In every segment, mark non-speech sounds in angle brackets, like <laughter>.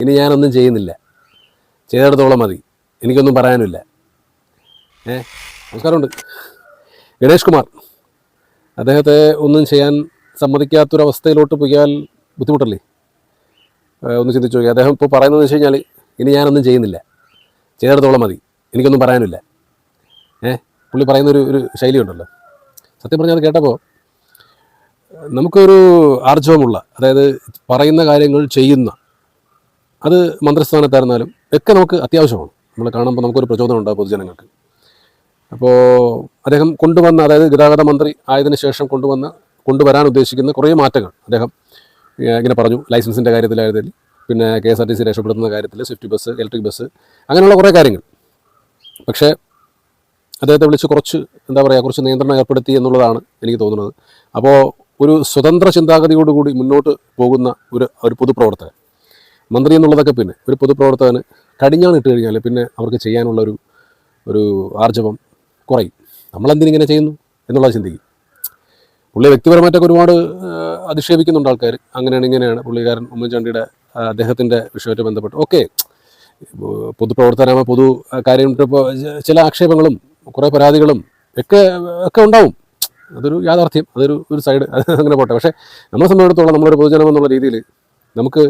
ഇനി ഞാനൊന്നും ചെയ്യുന്നില്ല. ചെയ്തെടുത്തോളം മതി. എനിക്കൊന്നും പറയാനില്ല ഏ? നമസ്കാരമുണ്ട്. ഗണേഷ് കുമാർ. അദ്ദേഹത്തെ ഒന്നും ചെയ്യാൻ സമ്മതിക്കാത്തൊരവസ്ഥയിലോട്ട് പോയാൽ ബുദ്ധിമുട്ടല്ലേ? ഒന്ന് ചിന്തിച്ചു നോക്കി. അദ്ദേഹം ഇപ്പോൾ പറയുന്നതെന്ന് വെച്ച് കഴിഞ്ഞാൽ ഇനി ഞാനൊന്നും ചെയ്യുന്നില്ല. ചെയ്തെടുത്തോളം മതി. എനിക്കൊന്നും പറയാനില്ല ഏ? പുള്ളി പറയുന്നൊരു ഒരു ശൈലിയുണ്ടല്ലോ. സത്യം പറഞ്ഞാൽ കേട്ടപ്പോൾ നമുക്കൊരു ആർജവമുള്ള അതായത് പറയുന്ന കാര്യങ്ങൾ ചെയ്യുന്ന അത് മന്ത്രിസ്ഥാനത്തായിരുന്നാലും ഒക്കെ നമുക്ക് അത്യാവശ്യമാണ്. നമ്മൾ കാണുമ്പോൾ നമുക്കൊരു പ്രചോദനം ഉണ്ടാകും പൊതുജനങ്ങൾക്ക്. അപ്പോൾ അദ്ദേഹം കൊണ്ടുവന്ന അതായത് ഗതാഗത മന്ത്രി ആയതിനു ശേഷം കൊണ്ടുവന്ന കൊണ്ടുവരാൻ ഉദ്ദേശിക്കുന്ന കുറേ മാറ്റങ്ങൾ അദ്ദേഹം ഇങ്ങനെ പറഞ്ഞു. ലൈസൻസിന്റെ കാര്യത്തിലായിരുന്നില്ല പിന്നെ K S R T C രക്ഷപ്പെടുത്തുന്ന കാര്യത്തിൽ സ്വിഫ്റ്റ് ബസ് ഇലക്ട്രിക് ബസ് അങ്ങനെയുള്ള കുറേ കാര്യങ്ങൾ. പക്ഷേ അദ്ദേഹത്തെ വിളിച്ച് കുറച്ച് എന്താ പറയുക കുറച്ച് നിയന്ത്രണം ഏർപ്പെടുത്തി എന്നുള്ളതാണ് എനിക്ക് തോന്നുന്നത്. അപ്പോൾ ഒരു സ്വതന്ത്ര ചിന്താഗതിയോടുകൂടി മുന്നോട്ട് പോകുന്ന ഒരു ഒരു പൊതുപ്രവർത്തകൻ. മന്ത്രി എന്നുള്ളതൊക്കെ പിന്നെ ഒരു പൊതുപ്രവർത്തകന് കടിഞ്ഞാണ് ഇട്ട് കഴിഞ്ഞാൽ പിന്നെ അവർക്ക് ചെയ്യാനുള്ള ഒരു ഒരു ആർജവം കുറയും. നമ്മളെന്തിനിങ്ങനെ ചെയ്യുന്നു എന്നുള്ളത് ചിന്തിക്കും. പുള്ളി വ്യക്തിപരമായിട്ടൊക്കെ ഒരുപാട് അധിക്ഷേപിക്കുന്നുണ്ട് ആൾക്കാർ അങ്ങനെയാണ് ഇങ്ങനെയാണ് പുള്ളിക്കാരൻ ഉമ്മൻചാണ്ടിയുടെ അദ്ദേഹത്തിന്റെ വിഷയമായിട്ട് ബന്ധപ്പെട്ട്. ഓക്കെ പൊതുപ്രവർത്തനമോ പൊതു കാര്യം ചില ആക്ഷേപങ്ങളും കുറേ പരാതികളും ഒക്കെ ഒക്കെ ഉണ്ടാവും. അതൊരു യാഥാർത്ഥ്യം. അതൊരു ഒരു സൈഡ് അങ്ങനെ പോട്ടെ. പക്ഷേ നമ്മളെ സംബന്ധിച്ചിടത്തോളം നമ്മളൊരു പൊതുജനം എന്നുള്ള രീതിയിൽ നമുക്ക്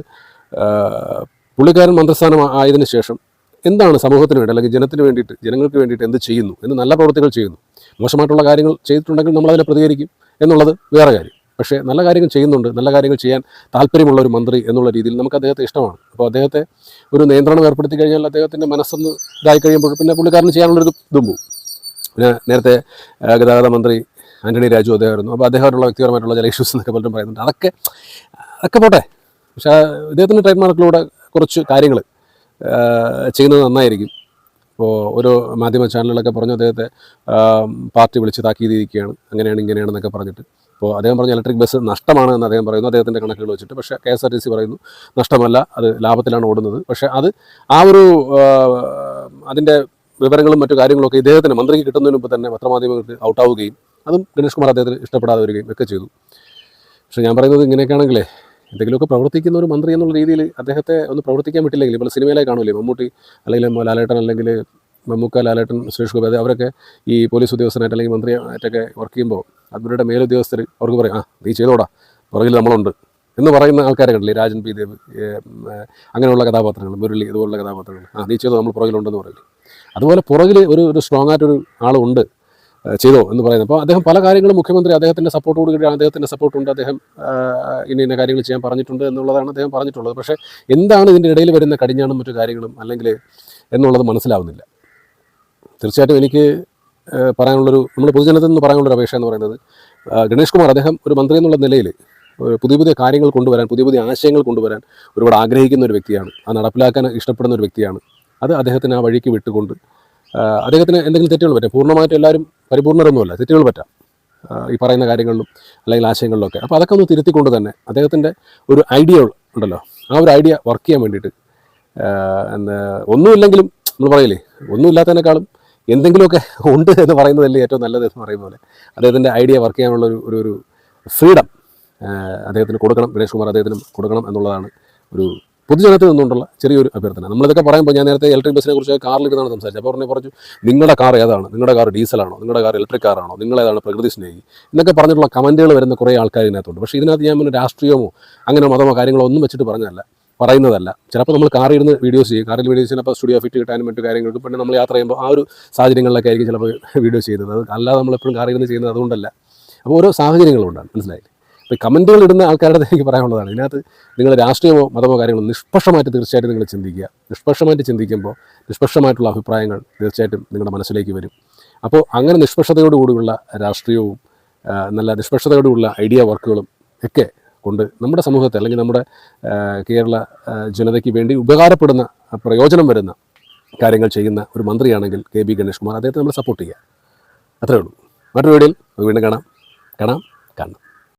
പുള്ളിക്കാരൻ മന്ത്രിസ്ഥാനം ആയതിനു ശേഷം എന്താണ് സമൂഹത്തിന് വേണ്ടി അല്ലെങ്കിൽ ജനത്തിന് വേണ്ടിയിട്ട് ജനങ്ങൾക്ക് വേണ്ടിയിട്ട് എന്ത് ചെയ്യുന്നു എന്ന് നല്ല പ്രവൃത്തികൾ ചെയ്യുന്നു. മോശമായിട്ടുള്ള കാര്യങ്ങൾ ചെയ്തിട്ടുണ്ടെങ്കിൽ നമ്മളതിനെ പ്രതികരിക്കും എന്നുള്ളത് വേറെ കാര്യം. പക്ഷേ നല്ല കാര്യങ്ങൾ ചെയ്യുന്നുണ്ട്. നല്ല കാര്യങ്ങൾ ചെയ്യാൻ താല്പര്യമുള്ള ഒരു മന്ത്രി എന്നുള്ള രീതിയിൽ നമുക്ക് അദ്ദേഹത്തെ ഇഷ്ടമാണ്. അപ്പോൾ അദ്ദേഹത്തെ ഒരു നിയന്ത്രണം ഏർപ്പെടുത്തി കഴിഞ്ഞാൽ അദ്ദേഹത്തിന്റെ മനസ്സൊന്ന് ഇതായി കഴിയുമ്പോൾ പിന്നെ പുള്ളിക്കാരന് ചെയ്യാനുള്ളൊരു ഇതും പോകും. പിന്നെ നേരത്തെ ഗതാഗത മന്ത്രി ആന്റണി രാജു അദ്ദേഹമായിരുന്നു. അപ്പോൾ അദ്ദേഹമായിട്ടുള്ള വ്യക്തിപരമായിട്ടുള്ള ചില ഇഷ്യൂസ് എന്നൊക്കെ പലരും പറയുന്നുണ്ട്. അതൊക്കെ അതൊക്കെ പോട്ടെ. പക്ഷേ ഇദ്ദേഹത്തിന്റെ ട്രേഡ് മാർക്കിലൂടെ കുറച്ച് കാര്യങ്ങൾ ചെയ്യുന്നത് നന്നായിരിക്കും. ഇപ്പോൾ ഓരോ മാധ്യമ ചാനലുകളൊക്കെ പറഞ്ഞു അദ്ദേഹത്തെ പാർട്ടി വിളിച്ച് താക്കീതിരിക്കുകയാണ്. അങ്ങനെയാണ് ഇങ്ങനെയാണെന്നൊക്കെ പറഞ്ഞിട്ട്. അപ്പോൾ അദ്ദേഹം പറഞ്ഞു ഇലക്ട്രിക് ബസ് നഷ്ടമാണ് എന്ന് അദ്ദേഹം പറയുന്നു. അദ്ദേഹത്തിന്റെ കണക്കുകൾ വെച്ചിട്ട്. പക്ഷേ K S R T C പറയുന്നു നഷ്ടമല്ല അത് ലാഭത്തിലാണ് ഓടുന്നത്. പക്ഷേ അത് ആ ഒരു അതിന്റെ വിവരങ്ങളും മറ്റു കാര്യങ്ങളൊക്കെ ഇദ്ദേഹത്തിന് മന്ത്രിക്ക് കിട്ടുന്നതിന് മുമ്പ് തന്നെ പത്രമാധ്യമങ്ങൾക്ക് ഔട്ടാവുകയും അതും ഗണേഷ് കുമാർ അദ്ദേഹത്തിന് ഇഷ്ടപ്പെടാതെ വരികയും ഒക്കെ ചെയ്തു. പക്ഷേ ഞാൻ പറയുന്നത് ഇങ്ങനെയൊക്കെയാണെങ്കിലേ എന്തെങ്കിലുമൊക്കെ പ്രവർത്തിക്കുന്ന ഒരു മന്ത്രി എന്നുള്ള രീതിയിൽ അദ്ദേഹത്തെ ഒന്ന് പ്രവർത്തിക്കാൻ വിട്ടില്ലെങ്കിൽ ഇപ്പോൾ സിനിമയിലെ കാണൂലേ മമ്മൂട്ടി അല്ലെങ്കിൽ ലാലേട്ടൻ അല്ലെങ്കിൽ മമ്മൂക്ക ലാലേട്ടൻ സുരേഷ് ഗോപി അവരൊക്കെ ഈ പോലീസ് ഉദ്യോഗസ്ഥനായിട്ട് അല്ലെങ്കിൽ മന്ത്രിയായിട്ടൊക്കെ വർക്ക് ചെയ്യുമ്പോൾ അവരുടെ മേലുദ്യോഗസ്ഥർ അവർക്ക് പറയും ആ നീ ചെയ്തോടാ പുറകിൽ നമ്മളുണ്ട് എന്ന് പറയുന്ന ആൾക്കാരെ കണ്ടില്ലേ? രാജൻ പി. ദേവ് അങ്ങനെയുള്ള കഥാപാത്രങ്ങൾ മുരളി ഇതുപോലുള്ള കഥാപാത്രങ്ങൾ. ആ നീ ചെയ്തോ നമ്മൾ പുറകിലുണ്ടെന്ന് പറയില്ലേ? അതുപോലെ പുറകിൽ ഒരു ഒരു സ്ട്രോങ് ആയിട്ടൊരു ആളുണ്ട്. ചെയ്തോ എന്ന് പറയുന്നത്. അപ്പോൾ അദ്ദേഹം പല കാര്യങ്ങളും മുഖ്യമന്ത്രി അദ്ദേഹത്തിന്റെ സപ്പോർട്ടോട് കൂടി അദ്ദേഹത്തിന്റെ സപ്പോർട്ടുണ്ട് അദ്ദേഹം ഇന്ന ഇന്ന കാര്യങ്ങൾ ചെയ്യാൻ പറഞ്ഞിട്ടുണ്ട് എന്നുള്ളതാണ് അദ്ദേഹം പറഞ്ഞിട്ടുള്ളത്. പക്ഷേ എന്താണ് ഇതിന്റെ ഇടയിൽ വരുന്ന കടിഞ്ഞാണും മറ്റു കാര്യങ്ങളും അല്ലെങ്കിൽ എന്നുള്ളത് മനസ്സിലാവുന്നില്ല. തീർച്ചയായിട്ടും എനിക്ക് പറയാനുള്ളൊരു നമ്മുടെ പൊതുജനത്തിൽ നിന്ന് പറയാനുള്ളൊരു അപേക്ഷ എന്ന് പറയുന്നത് ഗണേഷ് കുമാർ അദ്ദേഹം ഒരു മന്ത്രി എന്നുള്ള നിലയിൽ പുതിയ പുതിയ കാര്യങ്ങൾ കൊണ്ടുവരാൻ പുതിയ പുതിയ ആശയങ്ങൾ കൊണ്ടുവരാൻ ഒരുപാട് ആഗ്രഹിക്കുന്ന ഒരു വ്യക്തിയാണ്. അത് നടപ്പിലാക്കാൻ ഇഷ്ടപ്പെടുന്ന ഒരു വ്യക്തിയാണ്. അത് അദ്ദേഹത്തിന് ആ വഴിക്ക് വിട്ടുകൊണ്ട് അദ്ദേഹത്തിന് എന്തെങ്കിലും തെറ്റുകൾ പറ്റാം പൂർണമായിട്ട് എല്ലാവരും പരിപൂർണരൊന്നുമല്ല തെറ്റുകൾ പറ്റാം. ഈ പറയുന്ന കാര്യങ്ങളിലും അല്ലെങ്കിൽ ആശയങ്ങളിലൊക്കെ. അപ്പോൾ അതൊക്കെ ഒന്ന് തിരുത്തിക്കൊണ്ട് തന്നെ അദ്ദേഹത്തിന്റെ ഒരു ഐഡിയ ഉണ്ടല്ലോ. ആ ഒരു ഐഡിയ വർക്ക് ചെയ്യാൻ വേണ്ടിയിട്ട് ഒന്നുമില്ലെങ്കിലും നമ്മൾ പറയില്ലേ ഒന്നുമില്ലാത്തതിനേക്കാളും എന്തെങ്കിലുമൊക്കെ ഉണ്ട് എന്ന് പറയുന്നതല്ലേ ഏറ്റവും നല്ലത് എന്ന് പറയുന്ന പോലെ അദ്ദേഹത്തിന്റെ ഐഡിയ വർക്ക് ചെയ്യാനുള്ള ഒരു ഒരു ഫ്രീഡം അദ്ദേഹത്തിന് കൊടുക്കണം. ഗണേഷ് കുമാർ അദ്ദേഹത്തിന് കൊടുക്കണം എന്നുള്ളതാണ് ഒരു പൊതുജനത്തിൽ നിന്നുകൊണ്ടുള്ള ചെറിയൊരു അഭ്യർത്ഥന. നമ്മളിതൊക്കെ പറയുമ്പോൾ ഞാൻ നേരത്തെ ഇലക്ട്രിക് ബസ്സിനെ കുറിച്ച് കാറിലിരുന്നാണ് സംസാരിച്ചത്. അപ്പോൾ പറഞ്ഞു പറഞ്ഞു നിങ്ങളുടെ കാർ ഏതാണ്? നിങ്ങളുടെ കാർ ഡീസലാണോ നിങ്ങളുടെ കാർ ഇലക്ട്രിക് കാറാണോ നിങ്ങളേതാണ് പ്രകൃതി സ്നേഹി? എന്നൊക്കെ പറഞ്ഞിട്ടുള്ള കമന്റുകൾ വരുന്ന കുറേ ആൾക്കാർ ഇതിനകത്തുണ്ട്. പക്ഷേ ഇതിനകത്ത് ഞാൻ പിന്നെ രാഷ്ട്രീയമോ അങ്ങനെ മതമോ കാര്യങ്ങളോ ഒന്നും വെച്ചിട്ട് പറഞ്ഞതല്ല. പറയുന്നതല്ല. ചിലപ്പോൾ നമ്മൾ കാറിൽ ഇരുന്ന് വീഡിയോസ് ചെയ്യും. കാറിൽ വീഡിയോസ് ചിലപ്പോൾ സ്റ്റുഡിയോ ഫിറ്റ് കിട്ടാനും മറ്റു കാര്യങ്ങൾക്ക് പിന്നെ നമ്മൾ യാത്ര ചെയ്യുമ്പോൾ ആ ഒരു സാഹചര്യങ്ങളിലൊക്കെ ആയിരിക്കും ചിലപ്പോൾ <laughs> വീഡിയോസ് ചെയ്യുന്നത്. അല്ലാതെ നമ്മളെപ്പോഴും കാറിൽ ഇരുന്ന് ചെയ്യുന്നത് അതുകൊണ്ടല്ല. അപ്പോൾ ഓരോ സാഹചര്യങ്ങളുണ്ടാണ് മനസ്സിലായില്ലേ? അപ്പോൾ കമന്റുകൾ ഇടുന്ന ആൾക്കാരുടെ എനിക്ക് പറയാനുള്ളതാണ്. ഇതിനകത്ത് നിങ്ങൾ രാഷ്ട്രീയമോ മതമോ കാര്യങ്ങളോ നിഷ്പക്ഷമായിട്ട് തീർച്ചയായിട്ടും നിങ്ങൾ ചിന്തിക്കുക. നിഷ്പക്ഷമായിട്ട് ചിന്തിക്കുമ്പോൾ നിഷ്പക്ഷമായിട്ടുള്ള അഭിപ്രായങ്ങൾ തീർച്ചയായിട്ടും നിങ്ങളുടെ മനസ്സിലേക്ക് വരും. അപ്പോൾ അങ്ങനെ നിഷ്പക്ഷതയോടുകൂടിയുള്ള രാഷ്ട്രീയവും നല്ല നിഷ്പക്ഷതയോടുള്ള ഐഡിയ വർക്കുകളും ഒക്കെ കൊണ്ട് നമ്മുടെ സമൂഹത്തെ അല്ലെങ്കിൽ നമ്മുടെ കേരള ജനതയ്ക്ക് വേണ്ടി ഉപകാരപ്പെടുന്ന പ്രയോജനം വരുന്ന കാര്യങ്ങൾ ചെയ്യുന്ന ഒരു മന്ത്രിയാണെങ്കിൽ കെ ബി ഗണേഷ് കുമാർ അദ്ദേഹത്തെ നമ്മൾ സപ്പോർട്ട് ചെയ്യുക. അത്രേ ഉള്ളൂ. മറ്റൊരു വീഡിയോയിൽ വീണ്ടും കാണാം. കാണാം. കാണാം.